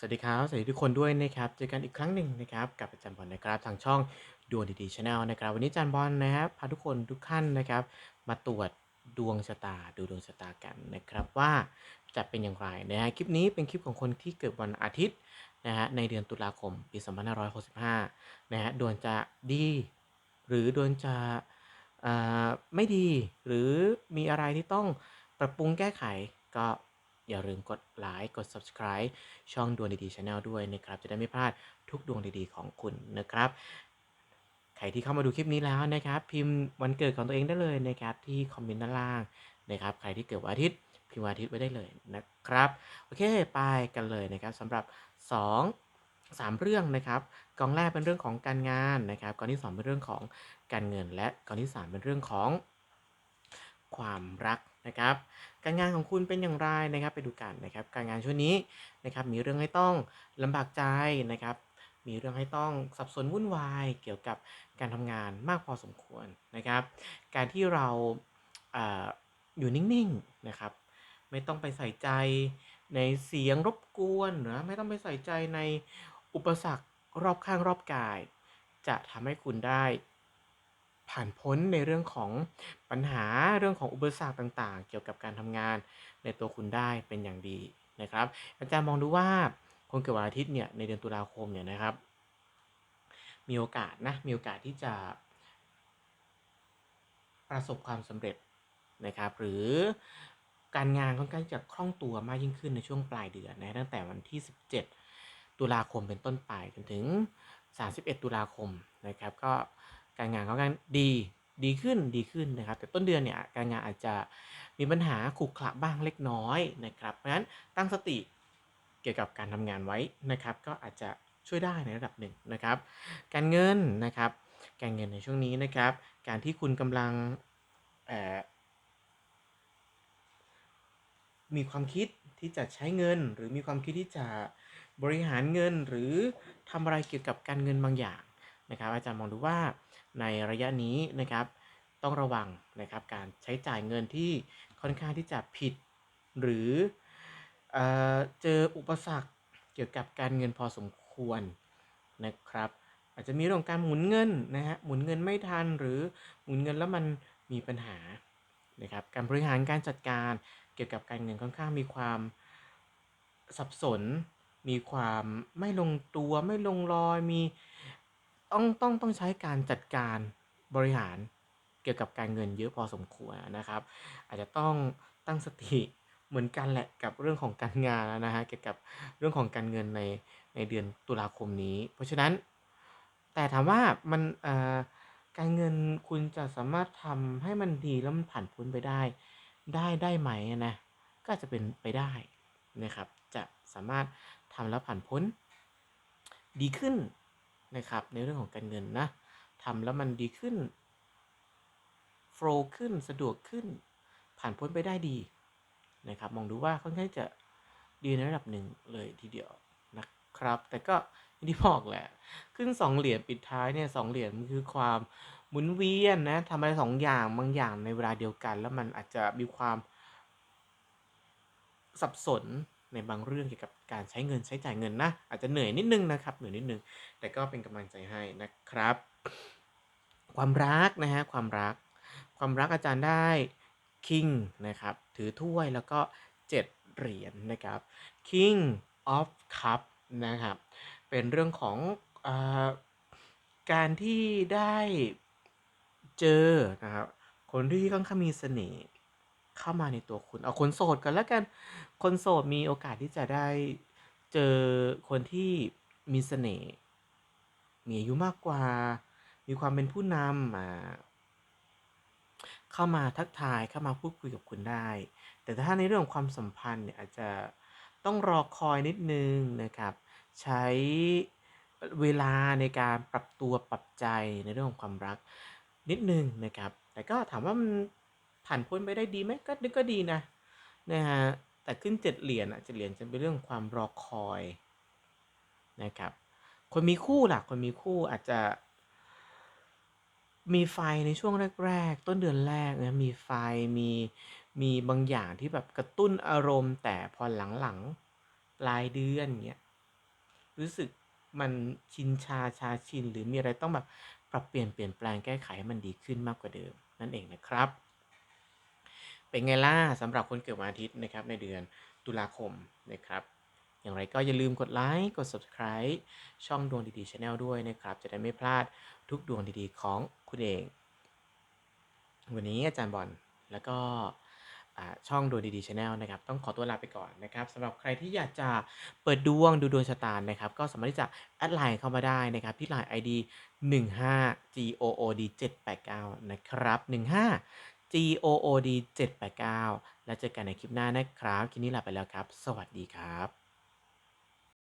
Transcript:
สวัสดีครับ สวัสดีทุกคนด้วยนะครับ เจอกันอีกครั้งหนึ่งนะครับ กับอาจารย์บอลนะครับทางช่องดวงดีๆชาแนลนะครับ วันนี้อาจารย์บอลนะครับพาทุกคนทุกท่านนะครับ มาตรวจดวงชะตาดูดวงชะตากันนะครับว่าจะเป็นอย่างไรนะฮะคลิปนี้เป็นคลิปของคนที่เกิดวันอาทิตย์นะฮะในเดือนตุลาคมปี2565นะฮะดวงจะดี หรือดวงจะอ่าไม่ดี หรือมีอะไรที่ต้องปรับปรุงแก้ไขก็ อย่าลืมกดไลค์กด subscribe ช่องดวงดีๆ Channel ด้วยนะครับ จะได้ไม่พลาดทุกดวงดีๆของคุณนะครับใครที่เข้ามาดูคลิปนี้แล้วนะครับ พิมพ์วันเกิดของตัวเองได้เลยนะครับที่คอมเมนต์ด้านล่างนะครับ ใครที่เกิดวันอาทิตย์พิมพ์วันอาทิตย์ไว้ได้เลยนะครับโอเคไปกันเลยนะครับสำหรับ 2 3 เรื่องนะครับกองแรกเป็นเรื่องของการงานนะครับกองที่ 2 เป็นเรื่องของการเงินและกองที่ 3 เป็นเรื่องของความรัก นะครับ การงานของคุณเป็นอย่างไรนะครับ ไปดูกันนะครับ การงานช่วงนี้นะครับ มีเรื่องให้ต้องลำบากใจนะครับ มีเรื่องให้ต้องสับสนวุ่นวายเกี่ยวกับการทำงานมากพอสมควรนะครับ การที่เราอาอยู่นิ่งๆนะครับ ไม่ต้องไปใส่ใจในเสียงรบกวนหรือไม่ต้องไปใส่ใจในอุปสรรครอบข้างรอบกาย จะทำให้คุณได้ ผ่านพ้นในเรื่องของปัญหาเรื่องของอุปสรรคต่างๆ เกี่ยวกับการทำงานในตัวคุณได้เป็นอย่างดีนะครับ อาจารย์มองดูว่าคนเกิดวันอาทิตย์เนี่ยในเดือนตุลาคมเนี่ยนะครับ มีโอกาสนะมีโอกาสที่จะ ประสบความสำเร็จนะครับหรือการงานค่อนข้างจะคล่องตัวมากยิ่งขึ้นในช่วงปลายเดือนนะตั้งแต่วันที่ 17 ตุลาคมเป็นต้นไปจนถึง 31 ตุลาคมนะครับ ก็ การงานค่อนข้างดีดีขึ้นดีขึ้นนะครับ แต่ต้นเดือนเนี่ยการงานอาจจะมีปัญหาขรุขระบ้างเล็กน้อยนะครับเพราะฉะนั้นตั้งสติเกี่ยวกับการทำงานไว้นะครับ ก็อาจจะช่วยได้ในระดับหนึ่งนะครับ การเงินนะครับ การเงินในช่วงนี้นะครับ การที่คุณกำลังมีความคิดที่จะใช้เงิน หรือมีความคิดที่จะบริหารเงินหรือทำอะไรเกี่ยวกับการเงินบางอย่างนะครับ อาจารย์มองดูว่า ในระยะนี้นะครับ ต้องระวังนะครับการใช้จ่ายเงินที่ค่อนข้างที่จะผิด หรือเอเจออุปสรรคเกี่ยวกับการเงินพอสมควรนะครับ อาจจะมีเรื่องของการหมุนเงินนะฮะหมุนเงินไม่ทันหรือหมุนเงินแล้วมันมีปัญหานะครับการบริหารการจัดการเกี่ยวกับการเงินค่อนข้างมีความสับสน มีความไม่ลงตัวไม่ลงรอย มี ต้องต้องต้องใช้การจัดการบริหารเกี่ยวกับการเงินเยอะพอสมควรนะครับ อาจจะต้องตั้งสติเหมือนกันแหละกับเรื่องของการงานนะฮะเกี่ยวกับเรื่องของการเงินในในเดือนตุลาคมนี้ เพราะฉะนั้น แต่ถามว่ามันการเงินคุณจะสามารถทำให้มันดีแล้วมันผ่านพ้นไปได้ได้ได้ไหมนะก็จะเป็นไปได้นะครับ จะสามารถทำแล้วผ่านพ้น ดีขึ้น นะครับ ในเรื่องของการเงินนะทำแล้วมันดีขึ้นโฟล์ขึ้นสะดวกขึ้น ผ่านพ้นไปได้ดีนะครับ มองดูว่าค่อนข้างจะดีในระดับหนึ่งเลยทีเดียวนะครับ แต่ก็อย่างที่บอกแหละ ขึ้นสองเหรียญปิดท้ายเนี่ยสองเหรียญมันคือความหมุนเวียนนะทำอะไรสองอย่างบางอย่างในเวลาเดียวกัน แล้วมันอาจจะมีความสับสน ในบางเรื่องเกี่ยวกับการใช้เงินใช้จ่ายเงินนะ อาจจะเหนื่อยนิดนึงนะครับเหนื่อยนิดนึง แต่ก็เป็นกำลังใจให้นะครับ ความรักนะฮะความรัก ความรักอาจารย์ได้คิงนะครับถือถ้วยแล้วก็ 7 เหรียญนนะครับ King of Cup นะครับ เป็นเรื่องของอการที่ได้เจอนะครับคนที่ค่อนข้างมีเสน่ห์ เข้ามาในตัวคุณ เอาคนโสดกันแล้วกัน คนโสดมีโอกาสที่จะได้เจอคนที่มีเสน่ห์มีอายุมากกว่า มีความเป็นผู้นำอ่าเข้ามาทักทายเข้ามาพูดคุยกับคุณได้ แต่ถ้าในเรื่องของความสัมพันธ์เนี่ยอาจจะต้องรอคอยนิดนึงนะครับ ใช้เวลาในการปรับตัวปรับใจในเรื่องของความรักนิดนึงนะครับ แต่ก็ถามว่ามัน ผ่านพ้นไปได้ดีไหมก็ก็ดีนะนะฮะแต่ขึ้นเจ็ดเหรียญอะเจ็ดเหรียญจะเป็นเรื่องความรอคอยนะครับ คนมีคู่ล่ะคนมีคู่อาจจะ มีไฟในช่วงแรก ๆ ต้นเดือนแรกนะมีไฟมีมีบางอย่างที่แบบกระตุ้นอารมณ์ แต่พอหลังๆปลายเดือนเงี้ยรู้สึกมันชินชาชาชิน หรือมีอะไรต้องแบบปรับเปลี่ยนเปลี่ยนแปลงแก้ไขให้มันดีขึ้นมากกว่าเดิม นั่นเองนะครับ เป็นไงล่ะสำหรับคนเกิดวันอาทิตย์นะครับในเดือนตุลาคมนะครับ อย่างไรก็อย่าลืมกดไลค์กด subscribe ช่องดวงดีๆ Channel ด้วยนะครับ จะได้ไม่พลาดทุกดวงดีๆ ของคุณเอง วันนี้อาจารย์บอลแล้วก็ช่องดวงดีๆ Channel นะครับต้องขอตัวลาไปก่อนนะครับสำหรับใครที่อยากจะเปิดดวงดูดวงชะตานะครับก็สามารถที่จะแอดไลน์เข้ามาได้นะครับที่ไลน์ ID 15 GOOD 789นะครับ15 GOOD 789 แล้วเจอกันในคลิปหน้านะครับ คลิปนี้ลาไปแล้วครับ สวัสดีครับ